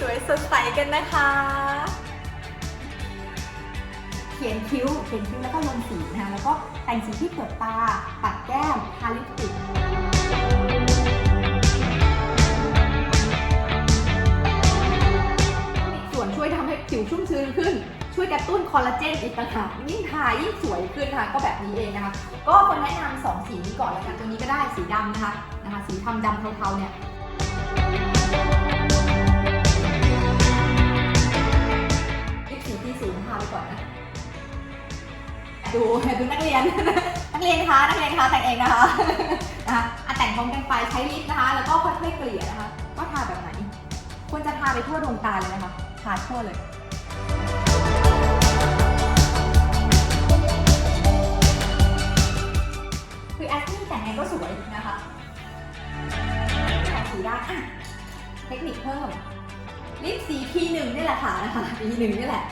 สวยสดใสกันนะคะ เขียนคิ้ว เขียนคิ้วแล้วก็ลงสีนะคะ แล้วก็แต่งสีที่เปลือกตา ปัดแก้ม ทาลิปสติกส่วนช่วยทำให้ผิวชุ่มชื้นขึ้น ช่วยกระตุ้นคอลลาเจนอีกต่างหากยิ่งทายิ่งสวยขึ้นนะคะ ก็แบบนี้เองนะคะ ก็คนแนะนำสองสีนี้ก่อนแล้วกัน ตัวนี้ก็ได้สีดำนะคะ นะคะ สีทำดำเทาๆเนี่ยลิป ที่ศูนย์ทาไปก่อนนะดูดูนักเรียน นักเรียนคะนักเรียนคะแต่งเองนะคะนะคะอะแต่งพร้อมกันไปใช้ลิปนะคะ แล้วก็ค่อยๆเกลี่ยนะคะว่าทาแบบไหนควรจะทาไปทั่วดวงตาเลยนะคะทาทั่วเลยคือแอสนี่แต่งไงก็สวยนะคะแต่งสีได้อะเทคนิคเพิ่ม ลิปสี P1 นี่แหละค่ะนะคะ P1 นี่แหละ